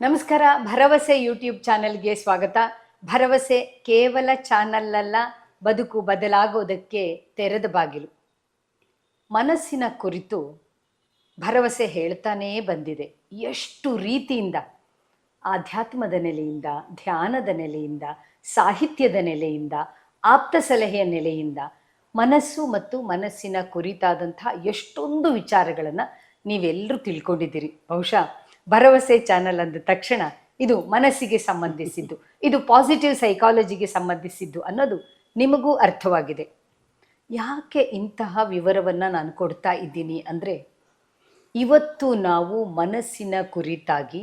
ನಮಸ್ಕಾರ, ಭರವಸೆ ಯೂಟ್ಯೂಬ್ ಚಾನೆಲ್ಗೆ ಸ್ವಾಗತ. ಭರವಸೆ ಕೇವಲ ಚಾನಲ್ ಅಲ್ಲ ಬದುಕು ಬದಲಾಗೋದಕ್ಕೆ ತೆರೆದ ಬಾಗಿಲು. ಮನಸ್ಸಿನ ಕುರಿತು ಭರವಸೆ ಹೇಳ್ತಾನೇ ಬಂದಿದೆ. ಎಷ್ಟು ರೀತಿಯಿಂದ, ಆಧ್ಯಾತ್ಮದ ನೆಲೆಯಿಂದ, ಧ್ಯಾನದ ನೆಲೆಯಿಂದ, ಸಾಹಿತ್ಯದ ನೆಲೆಯಿಂದ, ಆಪ್ತ ಸಲಹೆಯ ನೆಲೆಯಿಂದ, ಮನಸ್ಸು ಮತ್ತು ಮನಸ್ಸಿನ ಕುರಿತಾದಂತಹ ಎಷ್ಟೊಂದು ವಿಚಾರಗಳನ್ನು ನೀವೆಲ್ಲರೂ ತಿಳ್ಕೊಂಡಿದ್ದೀರಿ. ಬಹುಶಃ ಭರವಸೆ ಚಾನಲ್ ಅಂದ ತಕ್ಷಣ ಇದು ಮನಸ್ಸಿಗೆ ಸಂಬಂಧಿಸಿದ್ದು, ಇದು ಪಾಸಿಟಿವ್ ಸೈಕಾಲಜಿಗೆ ಸಂಬಂಧಿಸಿದ್ದು ಅನ್ನೋದು ನಿಮಗೂ ಅರ್ಥವಾಗಿದೆ. ಯಾಕೆ ಇಂತಹ ವಿವರವನ್ನು ನಾನು ಕೊಡ್ತಾ ಇದ್ದೀನಿ ಅಂದರೆ, ಇವತ್ತು ನಾವು ಮನಸ್ಸಿನ ಕುರಿತಾಗಿ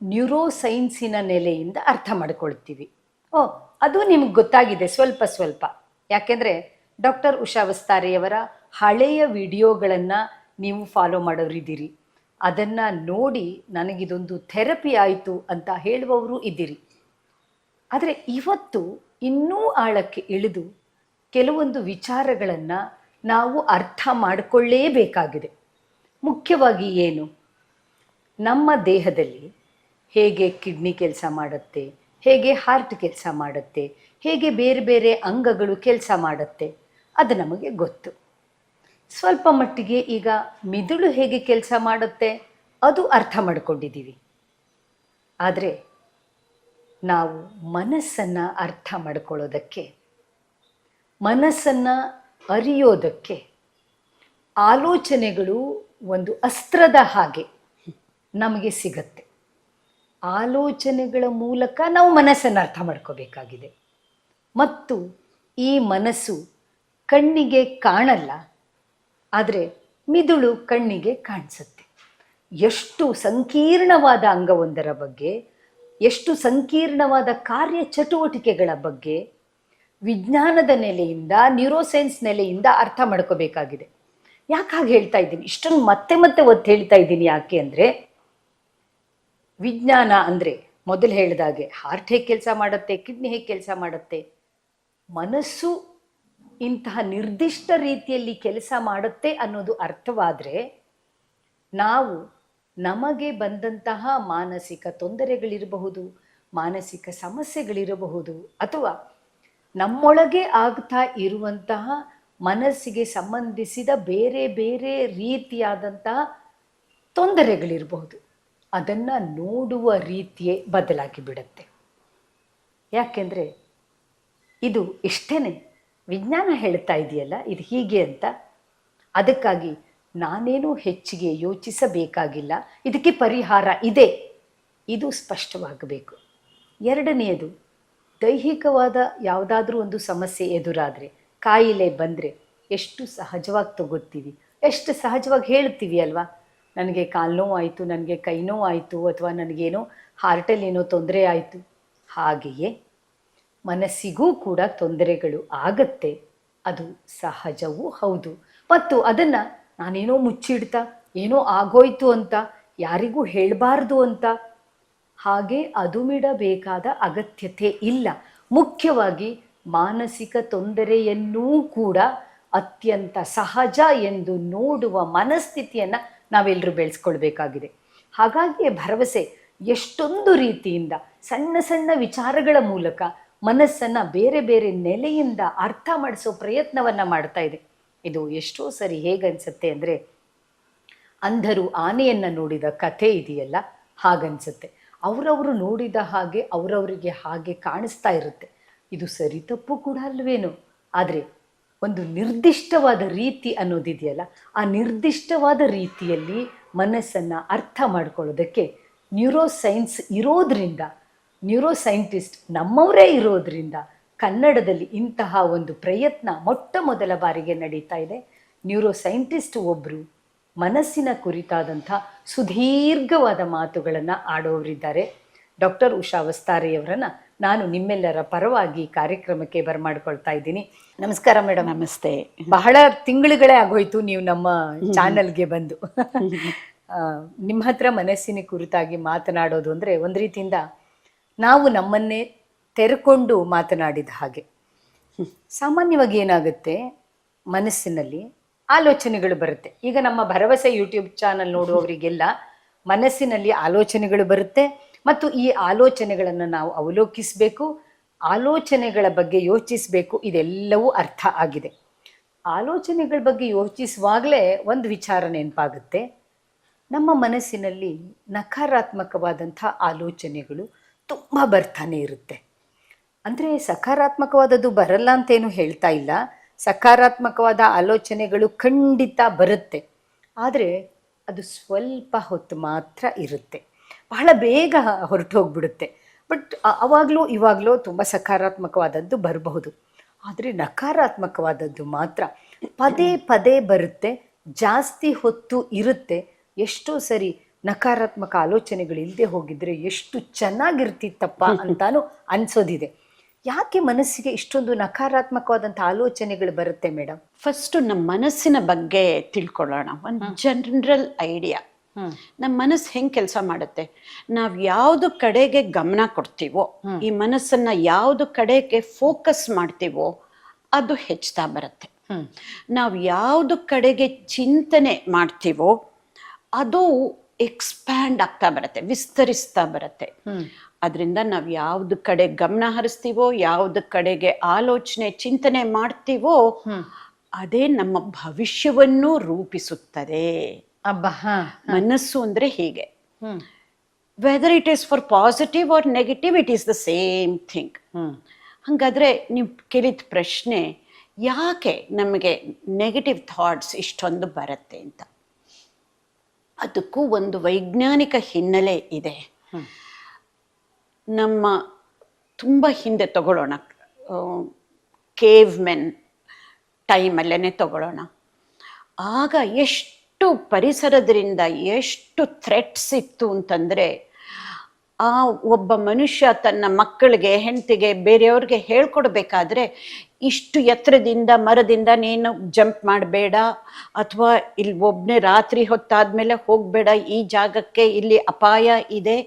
ನ್ಯೂರೋ ಸೈನ್ಸಿನ ನೆಲೆಯಿಂದ ಅರ್ಥ ಮಾಡ್ಕೊಳ್ತೀವಿ. ಓ, ಅದು ನಿಮ್ಗೆ ಗೊತ್ತಾಗಿದೆ ಸ್ವಲ್ಪ ಸ್ವಲ್ಪ. ಯಾಕೆಂದರೆ ಡಾಕ್ಟರ್ ಉಷಾ ವಸ್ತಾರೆಯವರ ಹಳೆಯ ವಿಡಿಯೋಗಳನ್ನು ನೀವು ಫಾಲೋ ಮಾಡೋರಿದ್ದೀರಿ. ಅದನ್ನು ನೋಡಿ ನನಗಿದೊಂದು ಥೆರಪಿ ಆಯಿತು ಅಂತ ಹೇಳುವವರು ಇದ್ದೀರಿ. ಆದರೆ ಇವತ್ತು ಇನ್ನೂ ಆಳಕ್ಕೆ ಇಳಿದು ಕೆಲವೊಂದು ವಿಚಾರಗಳನ್ನು ನಾವು ಅರ್ಥ ಮಾಡಿಕೊಳ್ಳೇಬೇಕಾಗಿದೆ. ಮುಖ್ಯವಾಗಿ ಏನು? ನಮ್ಮ ದೇಹದಲ್ಲಿ ಹೇಗೆ ಕಿಡ್ನಿ ಕೆಲಸ ಮಾಡುತ್ತೆ, ಹೇಗೆ ಹಾರ್ಟ್ ಕೆಲಸ ಮಾಡುತ್ತೆ, ಹೇಗೆ ಬೇರೆ ಬೇರೆ ಅಂಗಗಳು ಕೆಲಸ ಮಾಡುತ್ತೆ, ಅದು ನಮಗೆ ಗೊತ್ತು. ಸ್ವಲ್ಪ ಮಟ್ಟಿಗೆ ಈಗ ಮಿದುಳು ಹೇಗೆ ಕೆಲಸ ಮಾಡುತ್ತೆ ಅದು ಅರ್ಥ ಮಾಡಿಕೊಂಡಿದ್ದೀವಿ. ಆದರೆ ನಾವು ಮನಸ್ಸನ್ನು ಅರ್ಥ ಮಾಡ್ಕೊಳ್ಳೋದಕ್ಕೆ, ಮನಸ್ಸನ್ನು ಅರಿಯೋದಕ್ಕೆ ಆಲೋಚನೆಗಳು ಒಂದು ಅಸ್ತ್ರದ ಹಾಗೆ ನಮಗೆ ಸಿಗತ್ತೆ. ಆಲೋಚನೆಗಳ ಮೂಲಕ ನಾವು ಮನಸ್ಸನ್ನು ಅರ್ಥ ಮಾಡ್ಕೋಬೇಕಾಗಿದೆ. ಮತ್ತು ಈ ಮನಸ್ಸು ಕಣ್ಣಿಗೆ ಕಾಣಲ್ಲ ಆದರೆ ಮಿದುಳು ಕಣ್ಣಿಗೆ ಕಾಣಿಸುತ್ತೆ. ಎಷ್ಟು ಸಂಕೀರ್ಣವಾದ ಅಂಗವೊಂದರ ಬಗ್ಗೆ, ಎಷ್ಟು ಸಂಕೀರ್ಣವಾದ ಕಾರ್ಯ ಚಟುವಟಿಕೆಗಳ ಬಗ್ಗೆ ವಿಜ್ಞಾನದ ನೆಲೆಯಿಂದ ನ್ಯೂರೋಸೈನ್ಸ್ ನೆಲೆಯಿಂದ ಅರ್ಥ ಮಾಡ್ಕೋಬೇಕಾಗಿದೆ. ಯಾಕೆ ಹಾಗೆ ಹೇಳ್ತಾ ಇದ್ದೀನಿ? ಇಷ್ಟೊಂದು ಮತ್ತೆ ಮತ್ತೆ ಒತ್ತು ಹೇಳ್ತಾ ಇದ್ದೀನಿ ಯಾಕೆ ಅಂದರೆ, ವಿಜ್ಞಾನ ಅಂದರೆ ಮೊದಲು ಹೇಳಿದಾಗೆ ಹಾರ್ಟ್ ಹೇಗೆ ಕೆಲಸ ಮಾಡುತ್ತೆ ಕಿಡ್ನಿ ಹೇಗೆ ಕೆಲಸ ಮಾಡುತ್ತೆ, ಮನಸ್ಸು ಇಂತಹ ನಿರ್ದಿಷ್ಟ ರೀತಿಯಲ್ಲಿ ಕೆಲಸ ಮಾಡುತ್ತೆ ಅನ್ನೋದು ಅರ್ಥವಾದರೆ ನಾವು ನಮಗೆ ಬಂದಂತಹ ಮಾನಸಿಕ ತೊಂದರೆಗಳಿರಬಹುದು, ಮಾನಸಿಕ ಸಮಸ್ಯೆಗಳಿರಬಹುದು, ಅಥವಾ ನಮ್ಮೊಳಗೆ ಆಗ್ತಾ ಇರುವಂತಹ ಮನಸ್ಸಿಗೆ ಸಂಬಂಧಿಸಿದ ಬೇರೆ ಬೇರೆ ರೀತಿಯಾದಂತಹ ತೊಂದರೆಗಳಿರಬಹುದು. ಅದನ್ನು ನೋಡುವ ರೀತಿಯೇ ಬದಲಾಗಿ ಬಿಡುತ್ತೆ. ಯಾಕೆಂದರೆ ಇದು ಇಷ್ಟೇ ವಿಜ್ಞಾನ ಹೇಳ್ತಾ ಇದೆಯಲ್ಲ, ಇದು ಹೀಗೆ ಅಂತ. ಅದಕ್ಕಾಗಿ ನಾನೇನು ಹೆಚ್ಚಿಗೆ ಯೋಚಿಸಬೇಕಾಗಿಲ್ಲ. ಇದಕ್ಕೆ ಪರಿಹಾರ ಇದೆ. ಇದು ಸ್ಪಷ್ಟವಾಗಬೇಕು. ಎರಡನೆಯದು, ದೈಹಿಕವಾದ ಯಾವುದಾದ್ರೂ ಒಂದು ಸಮಸ್ಯೆ ಎದುರಾದರೆ, ಕಾಯಿಲೆ ಬಂದರೆ ಎಷ್ಟು ಸಹಜವಾಗಿ ತಗೋತೀವಿ ಎಷ್ಟು ಸಹಜವಾಗಿ ಹೇಳ್ತೀವಿ ಅಲ್ವಾ? ನನಗೆ ಕಾಲು ನೋವಾಯಿತು, ನನಗೆ ಕೈ ನೋವು ಆಯಿತು ಅಥವಾ ನನಗೇನೋ ಹಾರ್ಟಲ್ಲಿ ಏನೋ ತೊಂದರೆ ಆಯಿತು. ಹಾಗೆಯೇ ಮನಸ್ಸಿಗೂ ಕೂಡ ತೊಂದರೆಗಳು ಆಗತ್ತೆ. ಅದು ಸಹಜವೂ ಹೌದು. ಮತ್ತು ಅದನ್ನು ನಾನೇನೋ ಮುಚ್ಚಿಡ್ತಾ, ಏನೋ ಆಗೋಯ್ತು ಅಂತ ಯಾರಿಗೂ ಹೇಳಬಾರ್ದು ಅಂತ ಹಾಗೆ ಅದುಮಿಡಬೇಕಾದ ಅಗತ್ಯತೆ ಇಲ್ಲ. ಮುಖ್ಯವಾಗಿ ಮಾನಸಿಕ ತೊಂದರೆಯನ್ನೂ ಕೂಡ ಅತ್ಯಂತ ಸಹಜ ಎಂದು ನೋಡುವ ಮನಸ್ಥಿತಿಯನ್ನು ನಾವೆಲ್ಲರೂ ಬೆಳೆಸ್ಕೊಳ್ಬೇಕಾಗಿದೆ. ಹಾಗಾಗಿ ಭರವಸೆ ಎಷ್ಟೊಂದು ರೀತಿಯಿಂದ ಸಣ್ಣ ಸಣ್ಣ ವಿಚಾರಗಳ ಮೂಲಕ ಮನಸ್ಸನ್ನು ಬೇರೆ ಬೇರೆ ನೆಲೆಯಿಂದ ಅರ್ಥ ಮಾಡಿಸೋ ಪ್ರಯತ್ನವನ್ನ ಮಾಡ್ತಾ ಇದೆ. ಇದು ಎಷ್ಟೋ ಸರಿ ಹೇಗನ್ಸುತ್ತೆ ಅಂದ್ರೆ, ಅಂಧರು ಆನೆಯನ್ನ ನೋಡಿದ ಕಥೆ ಇದೆಯಲ್ಲ ಹಾಗನ್ಸುತ್ತೆ ಅವರವರು ನೋಡಿದ ಹಾಗೆ ಅವರವರಿಗೆ ಹಾಗೆ ಕಾಣಿಸ್ತಾ ಇರುತ್ತೆ. ಇದು ಸರಿ ತಪ್ಪು ಕೂಡ ಅಲ್ವೇನೋ? ಆದರೆ ಒಂದು ನಿರ್ದಿಷ್ಟವಾದ ರೀತಿ ಅನ್ನೋದಿದೆಯಲ್ಲ, ಆ ನಿರ್ದಿಷ್ಟವಾದ ರೀತಿಯಲ್ಲಿ ಮನಸ್ಸನ್ನು ಅರ್ಥ ಮಾಡ್ಕೊಳ್ಳೋದಕ್ಕೆ ನ್ಯೂರೋ ಸೈನ್ಸ್ ಇರೋದ್ರಿಂದ ನ್ಯೂರೋ ಸೈಂಟಿಸ್ಟ್ ನಮ್ಮವರೇ ಇರೋದ್ರಿಂದ ಕನ್ನಡದಲ್ಲಿ ಇಂತಹ ಒಂದು ಪ್ರಯತ್ನ ಮೊಟ್ಟ ಮೊದಲ ಬಾರಿಗೆ ನಡೀತಾ ಇದೆ. ನ್ಯೂರೋ ಸೈಂಟಿಸ್ಟ್ ಒಬ್ಬರು ಮನಸ್ಸಿನ ಕುರಿತಾದಂಥ ಸುದೀರ್ಘವಾದ ಮಾತುಗಳನ್ನು ಆಡೋರಿದ್ದಾರೆ ಡಾಕ್ಟರ್ ಉಷಾ ವಸ್ತಾರೆಯವರನ್ನು ನಾನು ನಿಮ್ಮೆಲ್ಲರ ಪರವಾಗಿ ಕಾರ್ಯಕ್ರಮಕ್ಕೆ ಬರಮಾಡ್ಕೊಳ್ತಾ ಇದ್ದೀನಿ. ನಮಸ್ಕಾರ ಮೇಡಮ್ ನಮಸ್ತೆ. ಬಹಳ ತಿಂಗಳುಗಳೇ ಆಗೋಯ್ತು ನೀವು ನಮ್ಮ ಚಾನಲ್ಗೆ ಬಂದು. ನಿಮ್ಮ ಹತ್ರ ಮನಸ್ಸಿನ ಕುರಿತಾಗಿ ಮಾತನಾಡೋದು ಅಂದರೆ ಒಂದು ರೀತಿಯಿಂದ ನಾವು ನಮ್ಮನ್ನೇ ತೆರೆಕೊಂಡು ಮಾತನಾಡಿದ ಹಾಗೆ. ಸಾಮಾನ್ಯವಾಗಿ ಏನಾಗುತ್ತೆ? ಮನಸ್ಸಿನಲ್ಲಿ ಆಲೋಚನೆಗಳು ಬರುತ್ತೆ. ಈಗ ನಮ್ಮ ಭರವಸೆ ಯೂಟ್ಯೂಬ್ ಚಾನಲ್ ನೋಡುವವರಿಗೆಲ್ಲ ಮನಸ್ಸಿನಲ್ಲಿ ಆಲೋಚನೆಗಳು ಬರುತ್ತೆ. ಮತ್ತು ಈ ಆಲೋಚನೆಗಳನ್ನು ನಾವು ಅವಲೋಕಿಸಬೇಕು, ಆಲೋಚನೆಗಳ ಬಗ್ಗೆ ಯೋಚಿಸಬೇಕು, ಇದೆಲ್ಲವೂ ಅರ್ಥ ಆಗಿದೆ. ಆಲೋಚನೆಗಳ ಬಗ್ಗೆ ಯೋಚಿಸುವಾಗಲೇ ಒಂದು ವಿಚಾರ ನೆನಪಾಗುತ್ತೆ. ನಮ್ಮ ಮನಸ್ಸಿನಲ್ಲಿ ನಕಾರಾತ್ಮಕವಾದಂಥ ಆಲೋಚನೆಗಳು ತುಂಬ ಬರ್ತಾನೆ ಇರುತ್ತೆ. ಅಂದರೆ ಸಕಾರಾತ್ಮಕವಾದದ್ದು ಬರಲ್ಲ ಅಂತೇನು ಹೇಳ್ತಾ ಇಲ್ಲ. ಸಕಾರಾತ್ಮಕವಾದ ಆಲೋಚನೆಗಳು ಖಂಡಿತ ಬರುತ್ತೆ. ಆದರೆ ಅದು ಸ್ವಲ್ಪ ಹೊತ್ತು ಮಾತ್ರ ಇರುತ್ತೆ. ಬಹಳ ಬೇಗ ಹೊರಟು ಹೋಗ್ಬಿಡುತ್ತೆ ಬಟ್ ಅವಾಗಲೂ ಇವಾಗಲೂ ತುಂಬ ಸಕಾರಾತ್ಮಕವಾದದ್ದು ಬರಬಹುದು. ಆದರೆ ನಕಾರಾತ್ಮಕವಾದದ್ದು ಮಾತ್ರ ಪದೇ ಪದೇ ಬರುತ್ತೆ. ಜಾಸ್ತಿ ಹೊತ್ತು ಇರುತ್ತೆ. ಎಷ್ಟೋ ಸರಿ ನಕಾರಾತ್ಮಕ ಆಲೋಚನೆಗಳು ಇಲ್ಲದೆ ಹೋಗಿದ್ರೆ ಎಷ್ಟು ಚೆನ್ನಾಗಿರ್ತಿತ್ತಪ್ಪ ಅಂತಾನು ಅನ್ಸೋದಿದೆ. ಯಾಕೆ ಮನಸ್ಸಿಗೆ ಇಷ್ಟೊಂದು ನಕಾರಾತ್ಮಕವಾದಂಥ ಆಲೋಚನೆಗಳು ಬರುತ್ತೆ ಮೇಡಮ್ ಫಸ್ಟ್ ನಮ್ಮ ಮನಸ್ಸಿನ ಬಗ್ಗೆ ತಿಳ್ಕೊಳ್ಳೋಣ. ಒಂದು ಜನರಲ್ ಐಡಿಯಾ ನಮ್ಮ ಮನಸ್ಸು ಹೆಂಗೆ ಕೆಲಸ ಮಾಡುತ್ತೆ? ನಾವು ಯಾವ್ದು ಕಡೆಗೆ ಗಮನ ಕೊಡ್ತೀವೋ ಈ ಮನಸ್ಸನ್ನ ಯಾವ್ದು ಕಡೆಗೆ ಫೋಕಸ್ ಮಾಡ್ತೀವೋ ಅದು ಹೆಚ್ಚುತ್ತಾ ಬರುತ್ತೆ. ನಾವು ಯಾವ್ದು ಕಡೆಗೆ ಚಿಂತನೆ ಮಾಡ್ತೀವೋ ಅದು ಎಕ್ಸ್ಪ್ಯಾಂಡ್ ಆಗ್ತಾ ಬರುತ್ತೆ ವಿಸ್ತರಿಸ್ತಾ ಬರುತ್ತೆ. ಅದರಿಂದ ನಾವು ಯಾವ್ದು ಕಡೆ ಗಮನ ಹರಿಸ್ತೀವೋ ಯಾವ್ದು ಕಡೆಗೆ ಆಲೋಚನೆ ಚಿಂತನೆ ಮಾಡ್ತೀವೋ ಅದೇ ನಮ್ಮ ಭವಿಷ್ಯವನ್ನು ರೂಪಿಸುತ್ತದೆ. ಮನಸ್ಸು ಅಂದ್ರೆ ಹೀಗೆ. Whether it is for positive or negative it is the same thing ಹಾಗಾದ್ರೆ ನೀವು ಕೇಳಿದ ಪ್ರಶ್ನೆ ಯಾಕೆ ನಮಗೆ ನೆಗೆಟಿವ್ ಥಾಟ್ಸ್ ಇಷ್ಟೊಂದು ಬರುತ್ತೆ ಅಂತ? ಅದಕ್ಕೂ ಒಂದು ವೈಜ್ಞಾನಿಕ ಹಿನ್ನೆಲೆ ಇದೆ. ನಮ್ಮ ತುಂಬ ಹಿಂದೆ ತಗೊಳ್ಳೋಣ. ಕೇವ್ ಮೆನ್ ಟೈಮಲ್ಲೇ ತಗೊಳ್ಳೋಣ. ಆಗ ಎಷ್ಟು ಪರಿಸರದಿಂದ ಎಷ್ಟು ಥ್ರೆಟ್ಸ್ ಇತ್ತು ಅಂತಂದರೆ ಆ ಒಬ್ಬ ಮನುಷ್ಯ ತನ್ನ ಮಕ್ಕಳಿಗೆ ಹೆಂಡತಿಗೆ ಬೇರೆಯವ್ರಿಗೆ ಹೇಳ್ಕೊಡ್ಬೇಕಾದ್ರೆ ಇಷ್ಟು ಎತ್ತರದಿಂದ, ಮರದಿಂದ ನೀನು ಜಂಪ್ ಮಾಡಬೇಡ ಅಥವಾ ಇಲ್ಲಿ ಒಬ್ಬನೇ ರಾತ್ರಿ ಹೊತ್ತಾದ್ಮೇಲೆ ಹೋಗಬೇಡ, ಈ ಜಾಗಕ್ಕೆ ಇಲ್ಲಿ ಅಪಾಯ ಇದೆ.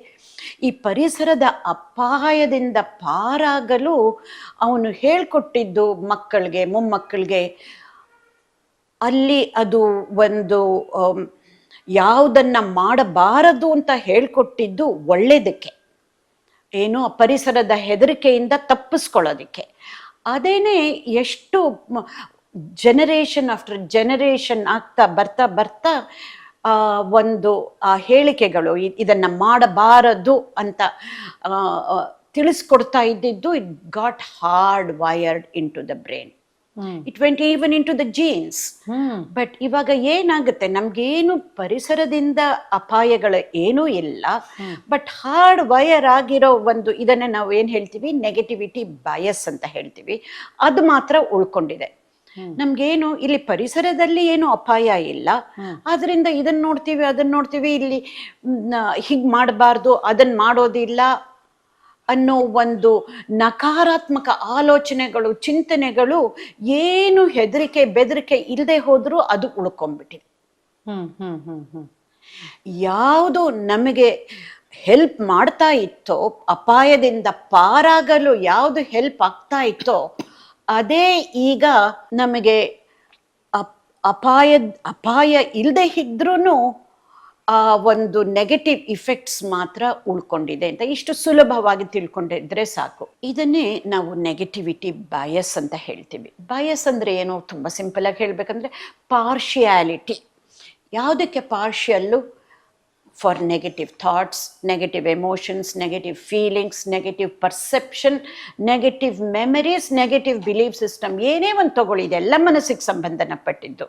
ಈ ಪರಿಸರದ ಅಪಾಯದಿಂದ ಪಾರಾಗಲು ಅವನು ಹೇಳ್ಕೊಟ್ಟಿದ್ದು ಮಕ್ಕಳಿಗೆ, ಮೊಮ್ಮಕ್ಕಳಿಗೆ, ಅಲ್ಲಿ ಅದು ಒಂದು ಯಾವುದನ್ನು ಮಾಡಬಾರದು ಅಂತ ಹೇಳ್ಕೊಟ್ಟಿದ್ದು ಒಳ್ಳೆಯದಕ್ಕೆ ಏನು ಪರಿಸರದ ಹೆದರಿಕೆಯಿಂದ ತಪ್ಪಿಸ್ಕೊಳ್ಳೋದಕ್ಕೆ. ಅದೇನೇ ಎಷ್ಟು ಜನರೇಷನ್ ಆಫ್ಟರ್ ಜನರೇಷನ್ ಆಗ್ತಾ ಬರ್ತಾ ಬರ್ತಾ ಒಂದು, ಆ, ಹೇಳಿಕೆಗಳು ಇದನ್ನು ಮಾಡಬಾರದು ಅಂತ ತಿಳಿಸ್ಕೊಡ್ತಾ ಇದ್ದಿದ್ದು it got hardwired into the brain it went even into the genes but ಇವಾಗ ಏನಾಗುತ್ತೆ? ನಮ್ಗೇನು ಪರಿಸರದಿಂದ ಅಪಾಯಗಳು ಏನೂ ಇಲ್ಲ. ಬಟ್ ಹಾರ್ಡ್ ವಯರ್ ಆಗಿರೋ ಒಂದು ಇದನ್ನ ನಾವು ಏನ್ ಹೇಳ್ತೀವಿ? ನೆಗೆಟಿವಿಟಿ ಬಯಸ್ ಅಂತ ಹೇಳ್ತೀವಿ. ಅದು ಮಾತ್ರ ಉಳ್ಕೊಂಡಿದೆ. ನಮ್ಗೇನು ಇಲ್ಲಿ ಪರಿಸರದಲ್ಲಿ ಏನು ಅಪಾಯ ಇಲ್ಲ. ಆದ್ರಿಂದ ಇದನ್ನ ನೋಡ್ತೀವಿ ಅದನ್ನ ನೋಡ್ತೀವಿ ಇಲ್ಲಿ ಹೀಗ್ ಮಾಡಬಾರ್ದು ಅದನ್ನ ಮಾಡೋದಿಲ್ಲ. ಅನ್ನೋ ಒಂದು ನಕಾರಾತ್ಮಕ ಆಲೋಚನೆಗಳು ಚಿಂತನೆಗಳು ಏನು ಹೆದರಿಕೆ ಬೆದರಿಕೆ ಇಲ್ಲದೆ ಹೋದರೂ ಅದು ಉಳ್ಕೊಂಡ್ಬಿಟ್ಟಿದೆ. ಯಾವುದು ನಮಗೆ ಹೆಲ್ಪ್ ಮಾಡ್ತಾ ಇತ್ತೋ ಅಪಾಯದಿಂದ ಪಾರಾಗಲು ಯಾವುದು ಹೆಲ್ಪ್ ಆಗ್ತಾ ಇತ್ತೋ ಅದೇ ಈಗ ನಮಗೆ ಅಪಾಯದ ಅಪಾಯ ಅಪಾಯ ಇಲ್ಲದೆ ಇದ್ರೂ ಆ ಒಂದು ನೆಗೆಟಿವ್ ಇಫೆಕ್ಟ್ಸ್ ಮಾತ್ರ ಉಳ್ಕೊಂಡಿದೆ ಅಂತ, ಇಷ್ಟು ಸುಲಭವಾಗಿ ತಿಳ್ಕೊಂಡಿದ್ರೆ ಸಾಕು. ಇದನ್ನೇ ನಾವು ನೆಗೆಟಿವಿಟಿ ಬಯಸ್ ಅಂತ ಹೇಳ್ತೀವಿ. ಬಯಸ್ ಅಂದ್ರೆ ಏನು? ತುಂಬ ಸಿಂಪಲ್ ಆಗಿ ಹೇಳ್ಬೇಕಂದ್ರೆ ಪಾರ್ಶಿಯಾಲಿಟಿ ಯಾವುದಕ್ಕೆ partial for negative thoughts negative emotions negative feelings negative perception negative memories negative belief system ಏನೇ ಒಂದು ತಗೊಳ್ಳಿ, ಇದೆಲ್ಲ ಮನಸ್ಸಿಗೆ ಸಂಬಂಧಪಟ್ಟಿದ್ದು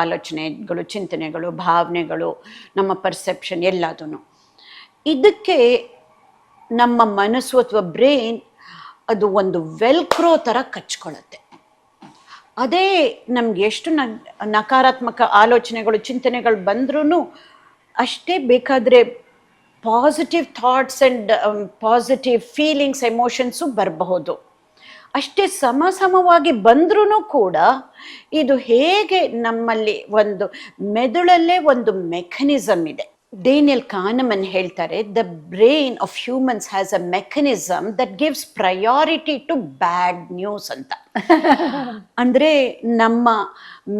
ಆಲೋಚನೆಗಳು, ಚಿಂತನೆಗಳು, ಭಾವನೆಗಳು, ನಮ್ಮ ಪರ್ಸೆಪ್ಷನ್ ಎಲ್ಲದೂ ಇದಕ್ಕೆ ನಮ್ಮ ಮನಸ್ಸು ಅಥವಾ ಬ್ರೈನ್ ಅದು ಒಂದು ವೆಲ್ಕ್ರೋ ಥರ ಕಚ್ಕೊಳ್ಳುತ್ತೆ. ಅದೇ ನಮ್ಗೆ ಎಷ್ಟು ನಕಾರಾತ್ಮಕ ಆಲೋಚನೆಗಳು, ಚಿಂತನೆಗಳು ಬಂದ್ರೂ ಅಷ್ಟೇ ಬೇಕಾದರೆ positive thoughts and positive feelings emotions ಬರಬಹುದು. ಅಷ್ಟೇ ಸಮ ಸಮವಾಗಿ ಬಂದ್ರೂ ಕೂಡ ಇದು ಹೇಗೆ ನಮ್ಮಲ್ಲಿ ಒಂದು ಮೆದುಳಲ್ಲೇ ಒಂದು ಮೆಕ್ಯಾನಿಸಮ್ ಇದೆ. ಡೇನಿಯಲ್ ಕಾನಮನ್ ಹೇಳ್ತಾರೆ the brain of humans has a mechanism that gives priority to bad news ಅಂತ. ಅಂದರೆ ನಮ್ಮ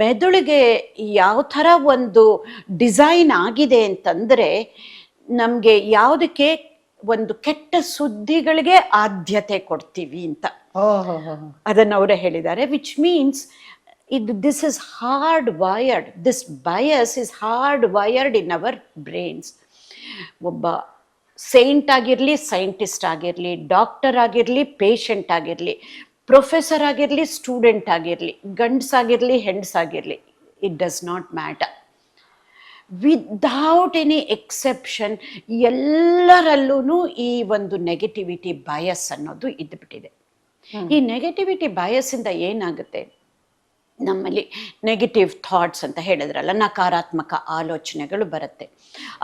ಮೆದುಳಿಗೆ ಯಾವ ಥರ ಒಂದು ಡಿಸೈನ್ ಆಗಿದೆ ಅಂತಂದರೆ ನಮಗೆ ಯಾವುದಕ್ಕೆ ಒಂದು ಕೆಟ್ಟ ಸುದ್ದಿಗಳಿಗೆ ಆದ್ಯತೆ ಕೊಡ್ತೀವಿ ಅಂತ. ಅದನ್ನು ಅವರೇ ಹೇಳಿದ್ದಾರೆ ವಿಚ್ ಮೀನ್ಸ್ ಇದು this is hardwired this bias is hardwired in our brains ಒಬ್ಬ ಸೈಂಟ್ ಆಗಿರಲಿ ಸೈಂಟಿಸ್ಟ್ ಆಗಿರಲಿ ಡಾಕ್ಟರ್ ಆಗಿರಲಿ ಪೇಷಂಟ್ ಆಗಿರಲಿ ಪ್ರೊಫೆಸರ್ ಆಗಿರಲಿ ಸ್ಟೂಡೆಂಟ್ ಆಗಿರಲಿ ಗಂಡಸಾಗಿರಲಿ ಹೆಂಡ್ಸಾಗಿರಲಿ it does not matter without any exception ಎಲ್ಲರಲ್ಲೂ ಈ ಒಂದು ನೆಗೆಟಿವಿಟಿ ಬಯಸ್ ಅನ್ನೋದು ಇದ್ದುಬಿಟ್ಟಿದೆ ಈ ನೆಗೆಟಿವಿಟಿ ಬಯಸಿಂದ ಏನಾಗುತ್ತೆ? ನಮ್ಮಲ್ಲಿ ನೆಗೆಟಿವ್ ಥಾಟ್ಸ್ ಅಂತ ಹೇಳಿದ್ರಲ್ಲ, ನಕಾರಾತ್ಮಕ ಆಲೋಚನೆಗಳು ಬರುತ್ತೆ.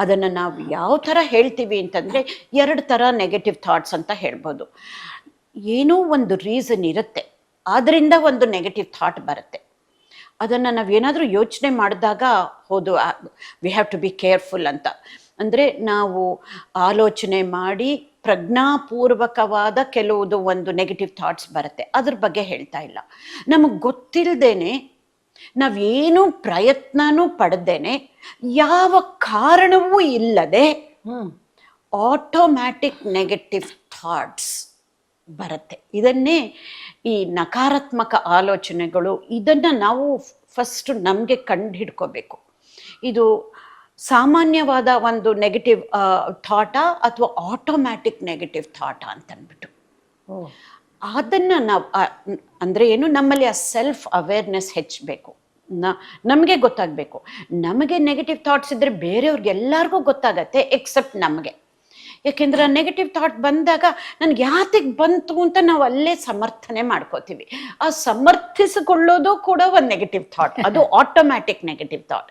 ಅದನ್ನು ನಾವು ಯಾವ ಥರ ಹೇಳ್ತೀವಿ ಅಂತಂದರೆ ಎರಡು ಥರ ನೆಗೆಟಿವ್ ಥಾಟ್ಸ್ ಅಂತ ಹೇಳ್ಬೋದು. ಏನೋ ಒಂದು ರೀಸನ್ ಇರುತ್ತೆ ಆದ್ದರಿಂದ ಒಂದು ನೆಗೆಟಿವ್ ಥಾಟ್ ಬರುತ್ತೆ. ಅದನ್ನು ನಾವು ಏನಾದರೂ ಯೋಚನೆ ಮಾಡಿದಾಗ ಹೌದು we have to be careful ಅಂತ. ಅಂದರೆ ನಾವು ಆಲೋಚನೆ ಮಾಡಿ ಪ್ರಜ್ಞಾಪೂರ್ವಕವಾದ ಕೆಲವುದು ಒಂದು ನೆಗೆಟಿವ್ ಥಾಟ್ಸ್ ಬರುತ್ತೆ. ಅದ್ರ ಬಗ್ಗೆ ಹೇಳ್ತಾ ಇಲ್ಲ. ನಮಗೆ ಗೊತ್ತಿಲ್ಲದೇನೆ ನಾವೇನು ಪ್ರಯತ್ನನೂ ಪಡೆದೇನೆ ಯಾವ ಕಾರಣವೂ ಇಲ್ಲದೆ ಆಟೋಮ್ಯಾಟಿಕ್ ನೆಗೆಟಿವ್ ಥಾಟ್ಸ್ ಬರುತ್ತೆ. ಇದನ್ನೇ ಈ ನಕಾರಾತ್ಮಕ ಆಲೋಚನೆಗಳು ಇದನ್ನು ನಾವು ಫಸ್ಟ್ ನಮಗೆ ಕಂಡು ಹಿಡ್ಕೋಬೇಕು ಇದು ಸಾಮಾನ್ಯವಾದ ಒಂದು ನೆಗೆಟಿವ್ ಥಾಟಾ ಅಥವಾ ಆಟೋಮ್ಯಾಟಿಕ್ ನೆಗೆಟಿವ್ ಥಾಟ ಅಂತ ಅಂದ್ಬಿಟ್ಟು ಓ. ಅದನ್ನು ನಾವು ಅಂದರೆ ಏನು ನಮ್ಮಲ್ಲಿ ಆ ಸೆಲ್ಫ್ ಅವೇರ್ನೆಸ್ ಹೆಚ್ಚಬೇಕು. ನ ನಮಗೆ ಗೊತ್ತಾಗಬೇಕು. ನಮಗೆ ನೆಗೆಟಿವ್ ಥಾಟ್ಸ್ ಇದ್ದರೆ ಬೇರೆಯವ್ರಿಗೆ ಎಲ್ಲರಿಗೂ ಗೊತ್ತಾಗತ್ತೆ ಎಕ್ಸೆಪ್ಟ್ ನಮಗೆ. ಯಾಕೆಂದ್ರೆ ಆ ನೆಗೆಟಿವ್ ಥಾಟ್ ಬಂದಾಗ ನನಗೆ ಯಾತಿಗೆ ಬಂತು ಅಂತ ನಾವು ಅಲ್ಲೇ ಸಮರ್ಥನೆ ಮಾಡ್ಕೋತೀವಿ. ಆ ಸಮರ್ಥಿಸಿಕೊಳ್ಳೋದು ಕೂಡ ಒಂದು ನೆಗೆಟಿವ್ ಥಾಟ್ ಅದು ಆಟೋಮ್ಯಾಟಿಕ್ ನೆಗೆಟಿವ್ ಥಾಟ್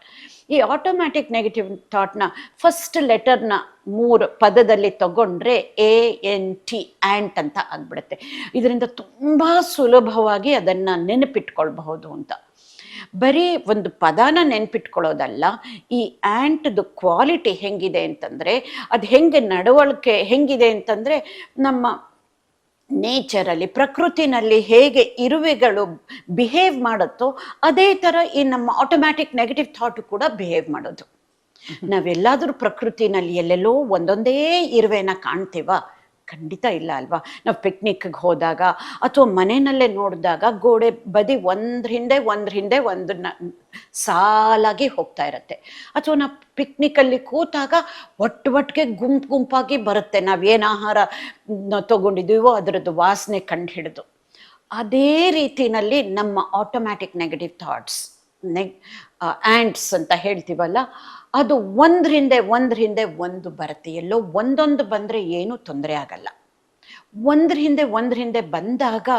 ಈ ಆಟೋಮ್ಯಾಟಿಕ್ ನೆಗೆಟಿವ್ ಥಾಟ್ನ ಫಸ್ಟ್ ಲೆಟರ್ನ ಮೂರು ಪದದಲ್ಲಿ ತಗೊಂಡ್ರೆ ಎ ಎನ್ ಟಿ ಆ್ಯಂಟ್ ಅಂತ ಆಗ್ಬಿಡುತ್ತೆ. ಇದರಿಂದ ತುಂಬ ಸುಲಭವಾಗಿ ಅದನ್ನು ನೆನಪಿಟ್ಕೊಳ್ಬಹುದು ಅಂತ. ಬರೀ ಒಂದು ಪದಾನ ನೆನ್ಪಿಟ್ಕೊಳ್ಳೋದಲ್ಲ, ಈ ಆ್ಯಂಟ್ದು ಕ್ವಾಲಿಟಿ ಹೆಂಗಿದೆ ಅಂತಂದರೆ, ಅದು ಹೆಂಗೆ ನಡವಳಿಕೆ ಹೆಂಗಿದೆ ಅಂತಂದರೆ, ನಮ್ಮ ನೇಚರಲ್ಲಿ ಪ್ರಕೃತಿನಲ್ಲಿ ಹೇಗೆ ಇರುವೆಗಳು ಬಿಹೇವ್ ಮಾಡುತ್ತೋ ಅದೇ ಥರ ಈ ನಮ್ಮ ಆಟೋಮ್ಯಾಟಿಕ್ ನೆಗೆಟಿವ್ ಥಾಟು ಕೂಡ ಬಿಹೇವ್ ಮಾಡೋದು. ನಾವೆಲ್ಲಾದರೂ ಪ್ರಕೃತಿನಲ್ಲಿ ಎಲ್ಲೆಲ್ಲೋ ಒಂದೊಂದೇ ಇರುವೆನ ಕಾಣ್ತೀವ ಖಂಡಿತ ಇಲ್ಲ ಅಲ್ವಾ? ನಾವು ಪಿಕ್ನಿಕ್ಗೆ ಹೋದಾಗ ಅಥವಾ ಮನೆಯಲ್ಲೇ ನೋಡಿದಾಗ ಗೋಡೆ ಬದಿ ಒಂದ್ರ ಹಿಂದೆ ಒಂದ್ರ ಹಿಂದೆ, ಒಂದು ಸಾಲಾಗಿ ಹೋಗ್ತಾ ಇರುತ್ತೆ. ಅಥವಾ ನಾವು ಪಿಕ್ನಿಕಲ್ಲಿ ಕೂತಾಗ ಒಟ್ಟು ಒಟ್ಟಿಗೆ ಗುಂಪು ಗುಂಪಾಗಿ ಬರುತ್ತೆ. ನಾವೇನು ಆಹಾರ ತಗೊಂಡಿದ್ದೀವೋ ಅದರದ್ದು ವಾಸನೆ ಕಂಡು ಹಿಡಿದು ಅದೇ ರೀತಿನಲ್ಲಿ ನಮ್ಮ automatic negative thoughts neg ants ಅಂತ ಹೇಳ್ತೀವಲ್ಲ, ಅದು ಒಂದ್ರ ಹಿಂದೆ ಒಂದ್ರ ಹಿಂದೆ ಒಂದು ಬರುತ್ತೆ. ಎಲ್ಲೋ ಒಂದೊಂದು ಬಂದರೆ ಏನೂ ತೊಂದರೆ ಆಗಲ್ಲ. ಒಂದ್ರ ಹಿಂದೆ ಒಂದ್ರ ಹಿಂದೆ ಬಂದಾಗ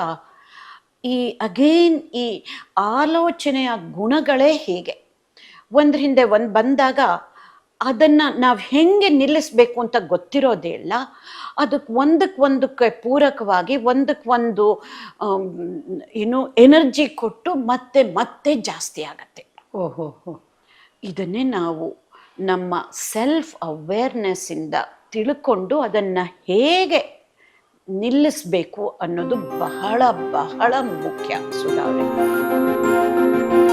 ಈ ಅಗೇನ್ ಈ ಆಲೋಚನೆಯ ಗುಣಗಳೇ ಹೀಗೆ. ಒಂದ್ರ ಹಿಂದೆ ಒಂದು ಬಂದಾಗ ಅದನ್ನು ನಾವು ಹೆಂಗೆ ನಿಲ್ಲಿಸ್ಬೇಕು ಅಂತ ಗೊತ್ತಿರೋದೇ ಇಲ್ಲ. ಅದಕ್ಕೆ ಒಂದಕ್ಕೆ ಒಂದಕ್ಕೆ ಪೂರಕವಾಗಿ ಒಂದಕ್ಕೆ ಒಂದು ಏನು ಎನರ್ಜಿ ಕೊಟ್ಟು ಮತ್ತೆ ಮತ್ತೆ ಜಾಸ್ತಿ ಆಗತ್ತೆ. ಓಹೋ ಇದನ್ನೇ ನಾವು ನಮ್ಮ ಸೆಲ್ಫ್ ಅವೇರ್ನೆಸ್ಸಿಂದ ತಿಳ್ಕೊಂಡು ಅದನ್ನು ಹೇಗೆ ನಿಲ್ಲಿಸಬೇಕು ಅನ್ನೋದು ಬಹಳ ಬಹಳ ಮುಖ್ಯ ಸುಧಾರಣೆ.